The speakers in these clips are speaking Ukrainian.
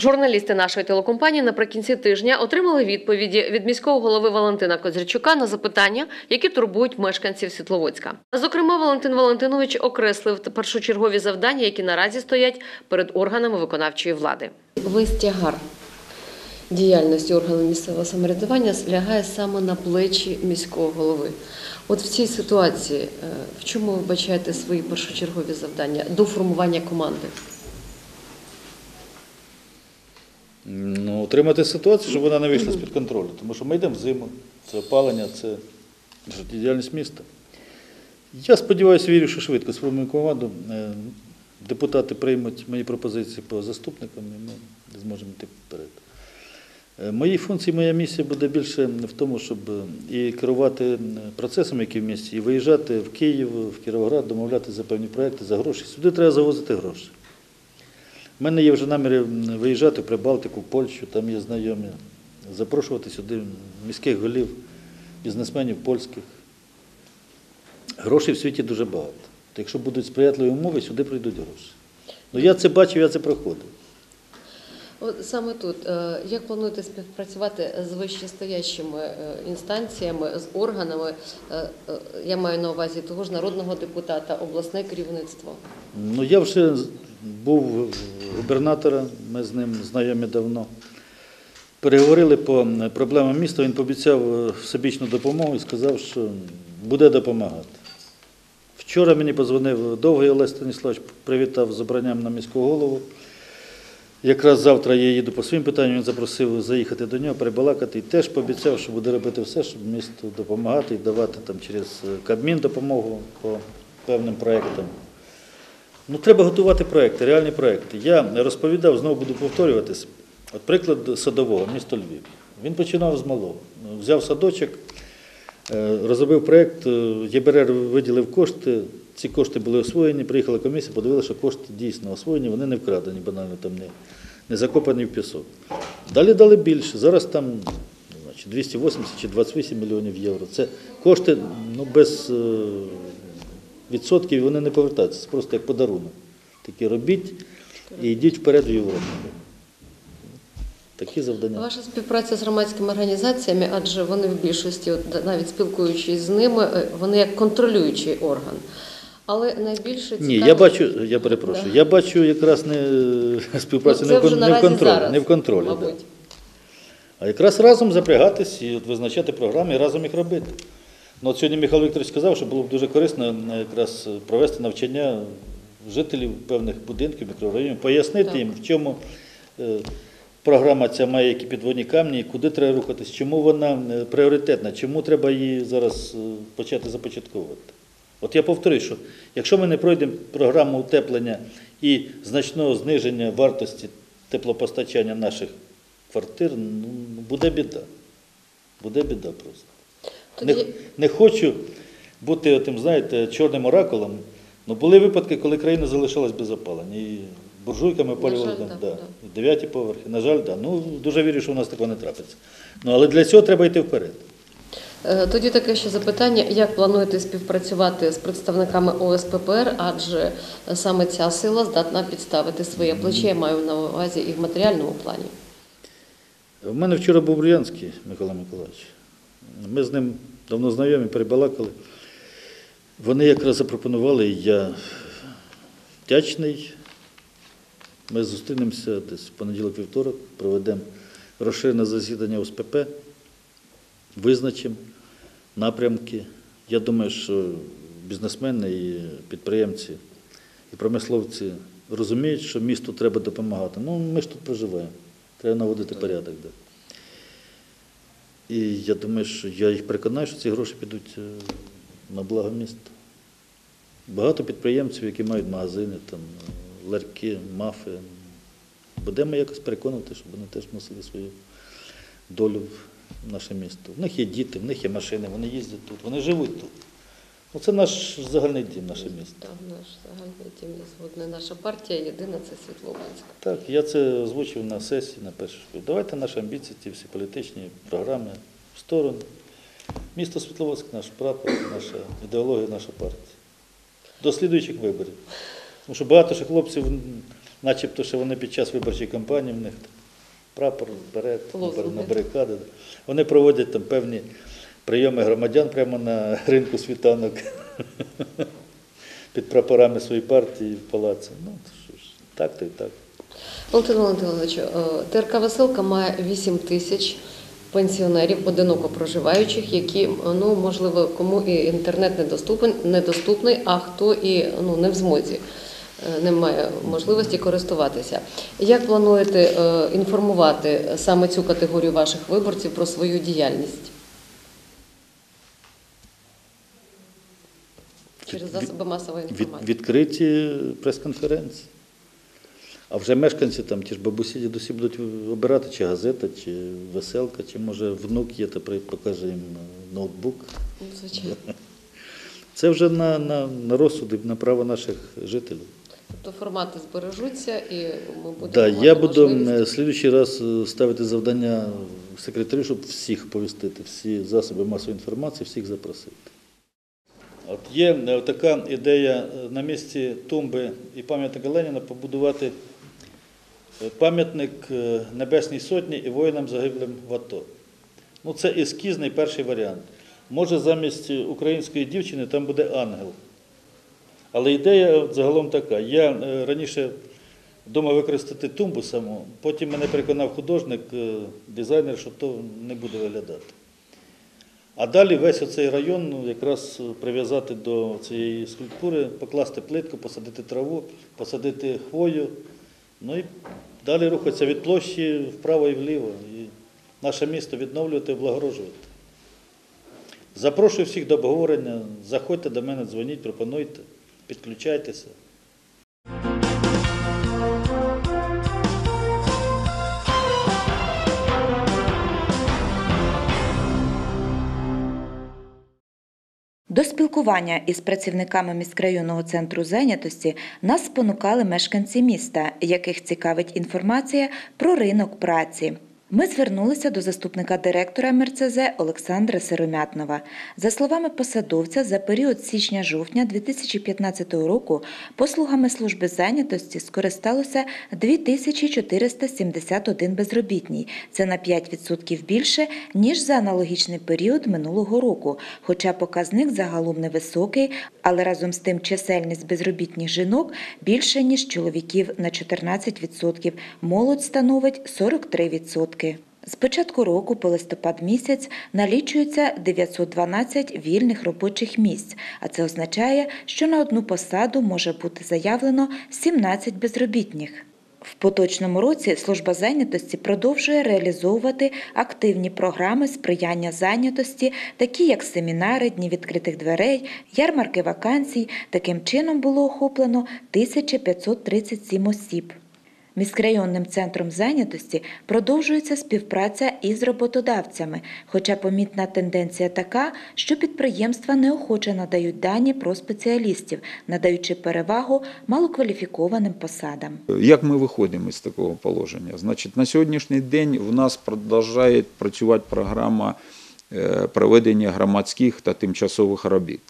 Журналісти нашої телекомпанії наприкінці тижня отримали відповіді від міського голови Валентина Козрячука на запитання, які турбують мешканців Світловодська. Зокрема, Валентин Валентинович окреслив першочергові завдання, які наразі стоять перед органами виконавчої влади. Весь тягар діяльності органів місцевого самоврядування лягає саме на плечі міського голови. От в цій ситуації е, в чому ви бачаєте свої першочергові завдання до формування команди? Ну, отримати ситуацію, щоб вона не вийшла з-під контролю. Тому що ми йдемо в зиму, це опалення, це життєдіяльність міста. Я сподіваюся, вірю, що швидко сформуємо команду. Е, Депутати приймуть мої пропозиції по заступникам, і ми зможемо йти вперед. Е, Мої функції, моя місія буде більше в тому, щоб і керувати процесом, який в місті, і виїжджати в Київ, в Кіровоград, домовляти за певні проекти, за гроші. Сюди треба завозити гроші. У мене є вже наміри виїжджати в Прибалтику, в Польщу, там є знайомі, запрошувати сюди міських голів, бізнесменів польських. Грошей в світі дуже багато. То якщо будуть сприятливі умови, сюди прийдуть гроші. Ну я це бачив, я це проходив. От саме тут е, як плануєте співпрацювати з вищестоящими е, інстанціями, з органами? е, Я маю на увазі того ж народного депутата, обласне керівництво. Ну я вже був губернатора, ми з ним знайомі давно. Переговорили по проблемам міста, він пообіцяв е, всебічну допомогу і сказав, що буде допомагати. Вчора мені позвонив довгий Олег Станіславович, привітав з обранням на міського голову. Якраз завтра я їду по своїм питанням, він запросив заїхати до нього, перебалакати і теж пообіцяв, що буде робити все, щоб місту допомагати і давати там через е, Кабмін допомогу по певним проєктам. Ну, треба готувати проекти, реальні проекти. Я розповідав, знову буду повторюватись. От приклад садового, місто Львів. Він починав з малого. Взяв садочок, е, розробив проєкт, е, ЄБРР виділив кошти, ці кошти були освоєні, приїхала комісія, подивилася, що кошти дійсно освоєні, вони не вкрадені, банально там не, не закопані в пісок. Далі дали більше. Зараз там значить, 280 чи 28 мільйонів євро. Це кошти ну, без е, відсотків вони не повертаються. Це просто як подарунок. Такі робіть і йдіть вперед в Європу. Такі завдання. Ваша співпраця з громадськими організаціями, адже вони в більшості, навіть спілкуючись з ними, е, вони як контролюючий орган. Але найбільше Ні, я бачу, я перепрошую, Да. я бачу якраз не співпрацю Ну, не, в, не в контролі, зараз, не в контролі. Да. А якраз разом запрягатись і визначати програми і разом їх робити. Ну, от сьогодні Михайло Вікторович сказав, що було б дуже корисно е, якраз провести навчання жителів певних будинків, мікрорайонів, пояснити Так. їм, в чому е, програма ця має які підводні камні, куди треба рухатись, чому вона е, пріоритетна, чому треба її зараз почати започатковувати. От я повторюю, що якщо ми не пройдемо програму утеплення і значного зниження вартості теплопостачання наших квартир, ну, буде біда. Буде біда просто. Не, не хочу бути тим, знаєте, чорним оракулом. Ну, були випадки, коли країна залишилась без опалення. І буржуйками опалювали там, да, да. дев'яті поверхи. На жаль, да. Ну, дуже вірю, що у нас такого не трапиться. Ну, але для цього треба йти вперед. Е, Тоді таке ще запитання: як плануєте співпрацювати з представниками ОСППР, адже саме ця сила здатна підставити своє плече, я маю на увазі і в матеріальному плані. У мене вчора був Брянський Микола Миколаївич. Ми з ним давно знайомі, перебалакали. Вони якраз запропонували, і я вдячний. Ми зустрінемося десь в понеділок-вівторок, проведемо розширене засідання ОСПП, визначимо напрямки. Я думаю, що бізнесмени і підприємці, і промисловці розуміють, що місту треба допомагати. Ну, ми ж тут проживаємо. Треба наводити порядок. Да. І я думаю, що я їх переконаю, що ці гроші підуть е, на благо міста. Багато підприємців, які мають магазини, там, е, мафи. Будемо якось переконувати, щоб вони теж носили свою долю в наше місто. В них є діти, в них є машини, вони їздять тут, вони живуть тут. Ну, це наш загальний дім, наше місто. Так, наш загальний тім є згодна. Наша партія єдина це Світловодська. Так, я це озвучив на сесії на школі. Давайте наші амбіції, ті всі політичні програми в сторону. Місто Світловодськ, наш прапор, наша ідеологія, наша партія. До слідуючих виборів. Тому що багато ще хлопців начебто, що вони під час виборчої кампанії в них прапор Лозунги. на барикади. Вони проводять там певні прийоми громадян прямо на ринку світанок під прапорами своєї партії в палаці. Ну, що ж, так то і так. Валентин Валентинович, е, ТРК Веселка має 8 тисяч пенсіонерів, одиноко проживаючих, які, ну, можливо, кому і інтернет недоступен, недоступний, а хто і ну, не в змозі, е, не має можливості користуватися. Як плануєте е, інформувати саме цю категорію ваших виборців про свою діяльність? Через засоби масової Від, інформації. відкриті прес-конференції. А вже мешканці там, ті ж бабусі, дідусі будуть обирати, чи газета, чи веселка, чи може внук є, та покаже їм е, ноутбук. Ну, Звичайно. Це вже на, на, на розсуд і на право наших жителів. Тобто формати збережуться і ми будемо Да, я буду слідуючий раз е, ставити завдання секретарю, щоб всіх повістити, всі засоби масової інформації, всіх запросити. От є е, така ідея е, на місці тумби і пам'ятника Леніна побудувати е, пам'ятник Небесній Сотні і воїнам загиблим в АТО. Ну, це ескізний перший варіант. Може, замість української дівчини там буде ангел. Але ідея загалом така. Я раніше думав використати тумбу саму, потім мене переконав художник, дизайнер, що то не буде виглядати. А далі весь оцей район ну, якраз е, прив'язати до цієї скульптури, покласти плитку, посадити траву, посадити хвою, ну і далі рухатися від площі вправо і вліво. І наше місто відновлювати, облагороджувати. Запрошую всіх до обговорення. Заходьте до мене, дзвоніть, пропонуйте, підключайтеся. До спілкування із працівниками міськрайонного центру зайнятості нас спонукали мешканці міста, яких цікавить інформація про ринок праці. Ми звернулися до заступника директора МРЦЗ Олександра Сиромятнова. За словами посадовця, за період січня-жовтня 2015 року послугами служби зайнятості скористалося 2471 безробітний. Це на 5% більше, ніж за аналогічний період минулого року. Хоча показник загалом невисокий, але разом з тим чисельність безробітних жінок більше, ніж чоловіків на 14%. Молодь становить 43%. З початку року по листопад місяць налічується 912 вільних робочих місць, а це означає, що на одну посаду може бути заявлено 17 безробітних. В поточному році служба зайнятості продовжує реалізовувати активні програми сприяння зайнятості, такі як семінари, дні відкритих дверей, ярмарки вакансій. Таким чином було охоплено 1537 осіб. Міськрайонним центром зайнятості продовжується співпраця із роботодавцями, хоча помітна тенденція така, що підприємства неохоче надають дані про спеціалістів, надаючи перевагу малокваліфікованим посадам. Як ми виходимо із такого положення? Значить, на сьогоднішній день в нас продовжує працювати програма е, проведення громадських та тимчасових робіт.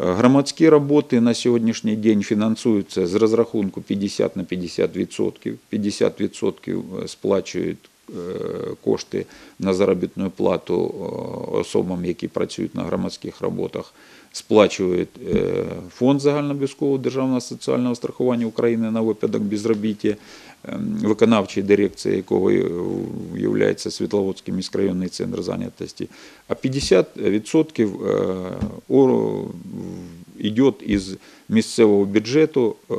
Е, Громадські роботи на сьогоднішній день фінансуються з розрахунку 50 на 50%. 50% сплачують е, кошти на заробітну плату е, особам, які працюють на громадських роботах, сплачують е, Фонд загальнообов'язкового державного соціального страхування України на випадок безробіття, ем, виконавчої дирекції якого є Світловодський міськрайонний центр зайнятості, а 50% е, йде із місцевого бюджету е,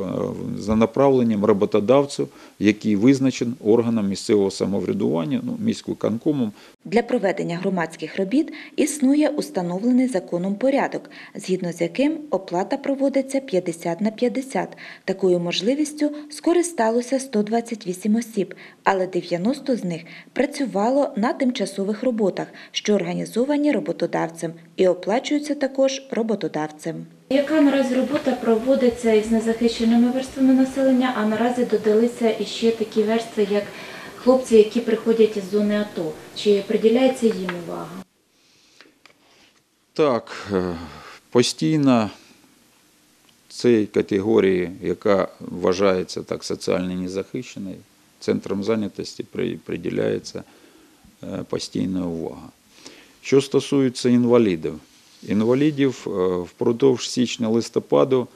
за направленням роботодавцю, який визначен органом місцевого самоврядування, ну, міськвиконкомом, Для проведення громадських робіт існує установлений законом порядок, згідно з яким оплата проводиться 50 на 50. Такою можливістю скористалося 128 осіб, але 90 з них працювало на тимчасових роботах, що організовані роботодавцем і оплачуються також роботодавцем. Яка наразі робота проводиться із незахищеними верствами населення, а наразі додалися іще такі верстви, як хлопці, які приходять із зони АТО. Чи приділяється їм увага? Так, е, постійно цій категорії, яка вважається так соціально незахищеною, центром зайнятості приділяється е, постійна увага. Що стосується інвалідів, інвалідів е, впродовж січня-листопаду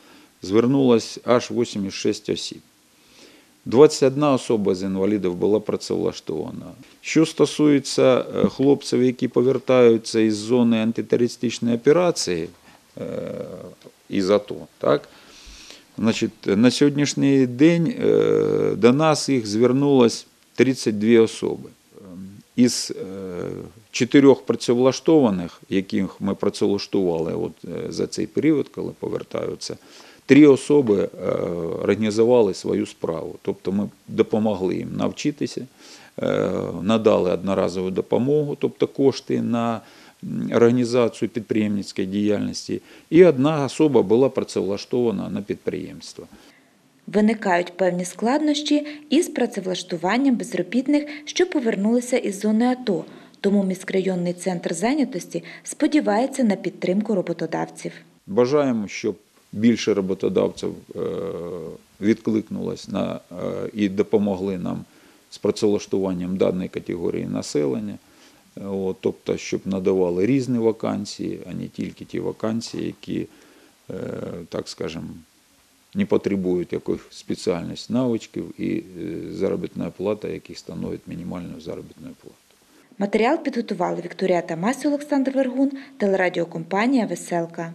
звернулось аж 86 осіб. 21 особа з інвалідів була працевлаштована. Що стосується е, хлопців, які повертаються із зони антитерористичної операції е, із АТО, так? Значить, на сьогоднішній день е, до нас їх звернулось 32 особи. Із чотирьох працевлаштованих, яких ми працевлаштували от за цей період, коли повертаються, три особи е, організували свою справу. Тобто ми допомогли їм навчитися, е, надали одноразову допомогу, тобто кошти на організацію підприємницької діяльності, і одна особа була працевлаштована на підприємство. Виникають певні складнощі із працевлаштуванням безробітних, що повернулися із зони АТО, тому міськрайонний центр зайнятості сподівається на підтримку роботодавців. Бажаємо, щоб більше роботодавців е, відкликнулось на, е, і допомогли нам з працевлаштуванням даної категорії населення. От, тобто, щоб надавали різні вакансії, а не тільки ті вакансії, які, е, так скажемо, не потребують якихось спеціальних навичків і заробітна плата, яких становить мінімальну заробітну плату. Матеріал підготували Вікторія Тамась, Олександр Вергун, телерадіокомпанія Веселка.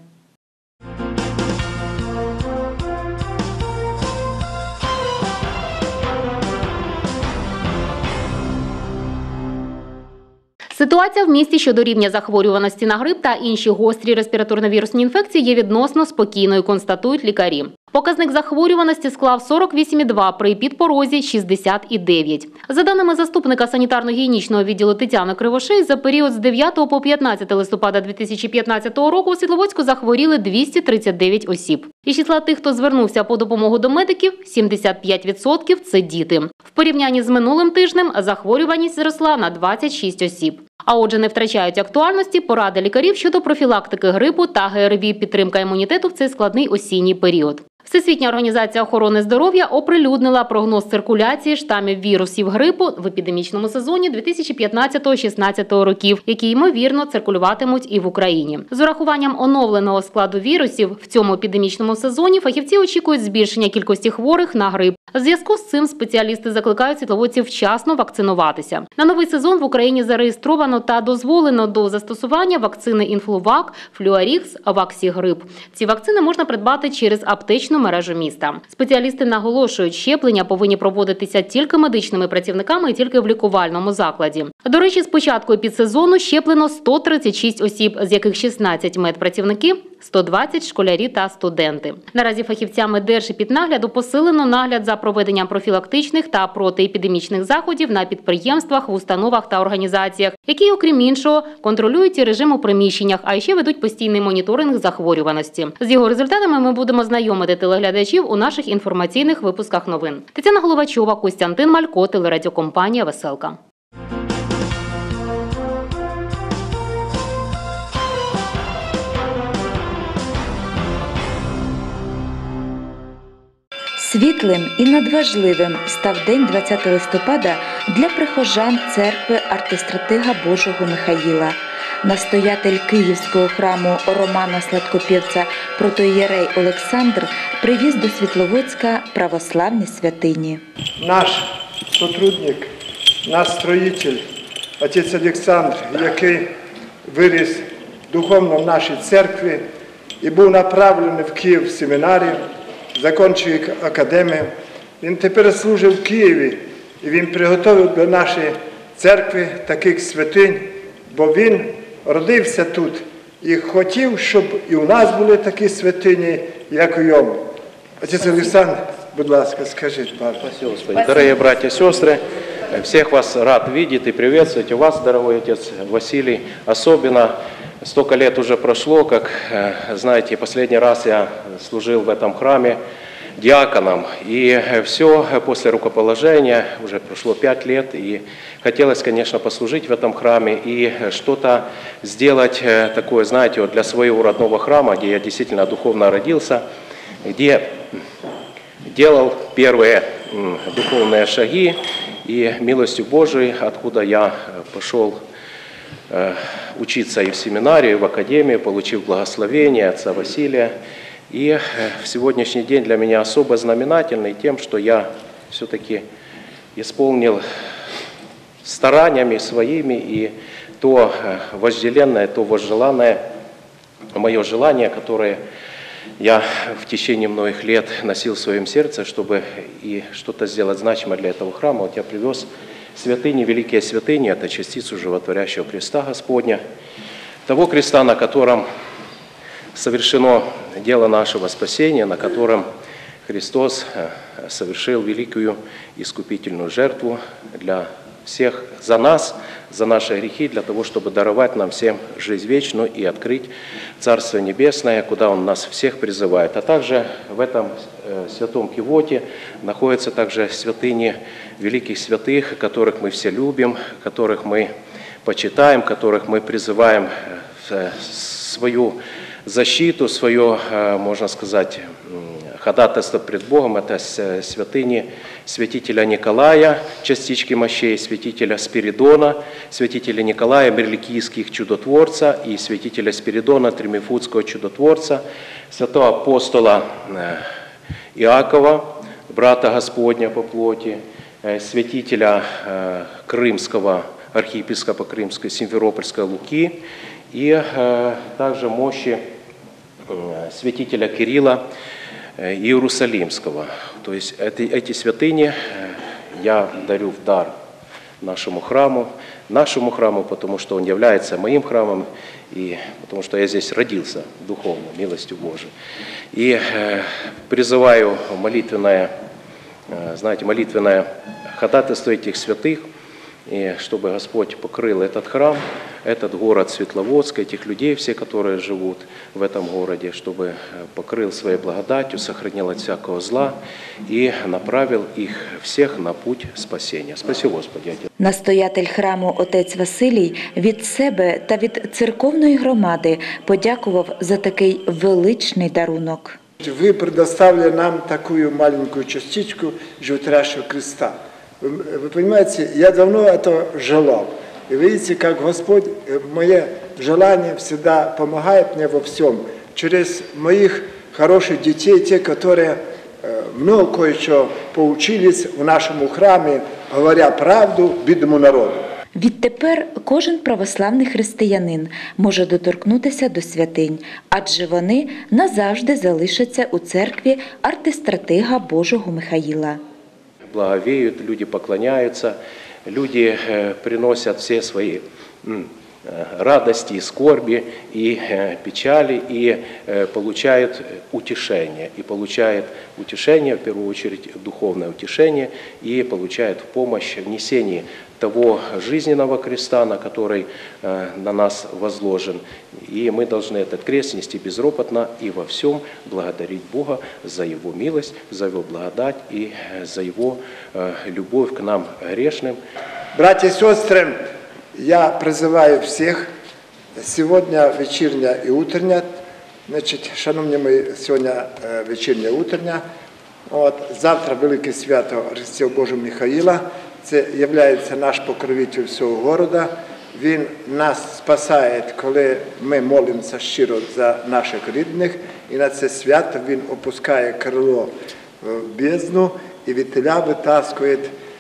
Ситуація в місті щодо рівня захворюваності на грип та інші гострі респіраторно-вірусні інфекції є відносно спокійною, констатують лікарі. Показник захворюваності склав 48,2 при підпорозі 69. За даними заступника санітарно-гігієнічного відділу Тетяни Кривошей, за період з 9 по 15 листопада 2015 року у Світловодську захворіли 239 осіб. Із числа тих, хто звернувся по допомогу до медиків, 75% – це діти. В порівнянні з минулим тижнем захворюваність зросла на 26 осіб. А отже, не втрачають актуальності поради лікарів щодо профілактики грипу та ГРВІ підтримка імунітету в цей складний осінній період. Всесвітня організація охорони здоров'я оприлюднила прогноз циркуляції штамів вірусів грипу в епідемічному сезоні 2015-16 років, які ймовірно циркулюватимуть і в Україні. З урахуванням оновленого складу вірусів в цьому епідемічному сезоні фахівці очікують збільшення кількості хворих на грип. В зв'язку з цим спеціалісти закликають світловодців вчасно вакцинуватися. На новий сезон в Україні зареєстровано та дозволено до застосування вакцини Інфлувак, Флюарікс, Ваксігрип. Ці вакцини можна придбати через аптечну мережу міста. Спеціалісти наголошують, щеплення повинні проводитися тільки медичними працівниками і тільки в лікувальному закладі. До речі, з початку підсезону щеплено 136 осіб, з яких 16 медпрацівники, 120 школярі та студенти. Наразі фахівцями Держепіднагляду посилено нагляд за проведенням профілактичних та протиепідемічних заходів на підприємствах, в установах та організаціях, які, окрім іншого, контролюють і режим у приміщеннях, а ще ведуть постійний моніторинг захворюваності. З його результатами ми будемо знайомити телеглядачів у наших інформаційних випусках новин. Тетяна Головачова, Костянтин Малько, телерадіокомпанія Веселка. Світлим і надважливим став день 20 листопада для прихожан церкви артистратига Божого Михаїла. Настоятель Київського храму Романа Сладкопівця протоєрей Олександр привіз до Світловодська православні святині. наш сотрудник, наш строїтель, отець Олександр, який виріс духовно в нашій церкві і був направлений в Київ семінарію, закінчив академію. Він тепер служив в Києві і він приготовив до нашої церкви таких святинь, бо він родився тут і хотів, щоб і у нас були такі святині, як у йому. Отець Олександр, будь ласка, скажіть Господи. Дорогие братья и сестры, всех вас рад видеть и приветствовать. И вас, дорогой отец Василий, особенно. Столько лет уже прошло, как, э, знаете, последний раз я служил в этом храме диаконом. И все после рукоположения, уже прошло пять лет, и хотелось, конечно, послужить в этом храме и что-то сделать э, такое, знаете, для своего родного храма, где я действительно духовно родился, где делал первые духовные шаги, и милостью Божией, откуда я э, пошел э, учиться и в семинарию, и в академию, получив благословение отца Василия. И э, в сегодняшний день для меня особо знаменательный тем, что я все-таки исполнил стараниями своими и то э, вожделенное, то возжеланное мое желание, которое я в течение многих лет носил в своем сердце, чтобы и что-то сделать значимое для этого храма. Вот я привез святыни, великие святыни, это частицу животворящего креста Господня, того креста, на котором совершено дело нашего спасения, на котором Христос э, совершил великую искупительную жертву для всех, за нас, за наши грехи, для того, чтобы даровать нам всем жизнь вечную и открыть Царство Небесное, куда Он нас всех призывает. А также в этом э, святом Кивоте находятся также святыни великих святых, которых мы все любим, которых мы почитаем, которых мы призываем э, в свою защиту, свое, э, можно сказать, ходатайство пред Богом. Это с- святыни святителя Николая, частички мощей, святителя Спиридона, святителя Николая, Мерликийских чудотворца и святителя Спиридона, Тримифутского чудотворца, святого апостола э, Иакова, брата Господня по плоти, э, святителя э, Крымского, архиепископа Крымской, Симферопольского Луки и э, также мощи э, святителя Кирилла э, Иерусалимского. То есть эти, эти святыни э, я дарю в дар нашему храму, нашему храму, потому что он является моим храмом, и потому что я здесь родился духовно, милостью Божией. И э, призываю молитвенное, э, знаете, молитвенное ходатайство этих святых, и чтобы Господь покрыл этот храм, этот город Светловодск, этих людей, все, которые живут в этом городе, чтобы э, покрыл своей благодатью, сохранил от всякого зла и направил их всех на путь спасения. Спаси Господи, Отец. Настоятель храму отець Василій від себе та від церковної громади подякував за такий величний дарунок. Вы предоставили нам такую маленькую частичку животворящего креста. Вы, вы понимаете, я давно это желал. И видите, как Господь, э, мое желание всегда помогает мне во всем. Через моих хороших детей, те, которые э, много кое-что поучились в нашем храме, говоря правду бідному народу. Відтепер кожен православний християнин може доторкнутися до святинь, адже вони назавжди залишаться у церкві артистратига Божого Михаїла. благовеют, люди поклоняются, люди э, приносят все свои радости и скорби и э, печали и э, получают утешение. И получают утешение, в первую очередь духовное утешение, и получают помощь в несении того жизненного креста, на который э, на нас возложен. И мы должны этот крест нести безропотно и во всем благодарить Бога за Его милость, за Его благодать и э, за Его э, любовь к нам грешным. Братья и сестры, я призываю всех, сегодня вечерня и утренняя, значить, шановні мої, сьогодні е, вечірня утрення, от, завтра велике свято Христів Божого Михаїла, це є наш покровитель всього города, він нас спасає, коли ми молимося щиро за наших рідних, і на це свято він опускає крило в бездну і від теля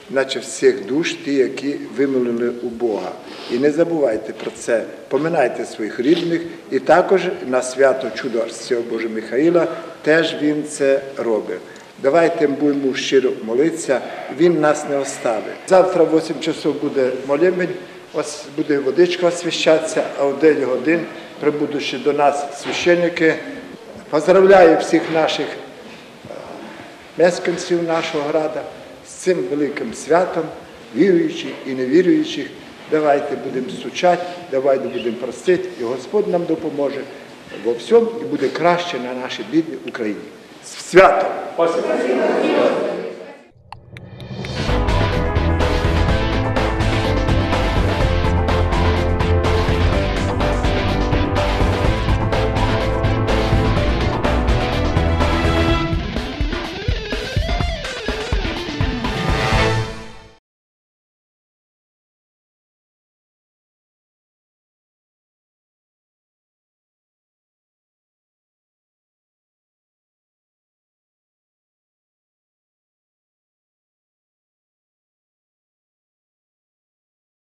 наче всіх душ, ті, які вимолили у Бога. І не забувайте про це, поминайте своїх рідних, і також на свято чудо Арсього Божого Михаїла теж він це робить. Давайте будемо щиро молитися, він нас не оставить. Завтра в 8 часов буде молебень, ось буде водичка освящатися, а в 9 годин прибудучи до нас священники. Поздравляю всіх наших мешканців нашого града цим великим святом, віруючих і невіруючих. Давайте будемо стучати, давайте будемо простити, і Господь нам допоможе во всьому і буде краще на нашій бідній Україні. З Святом!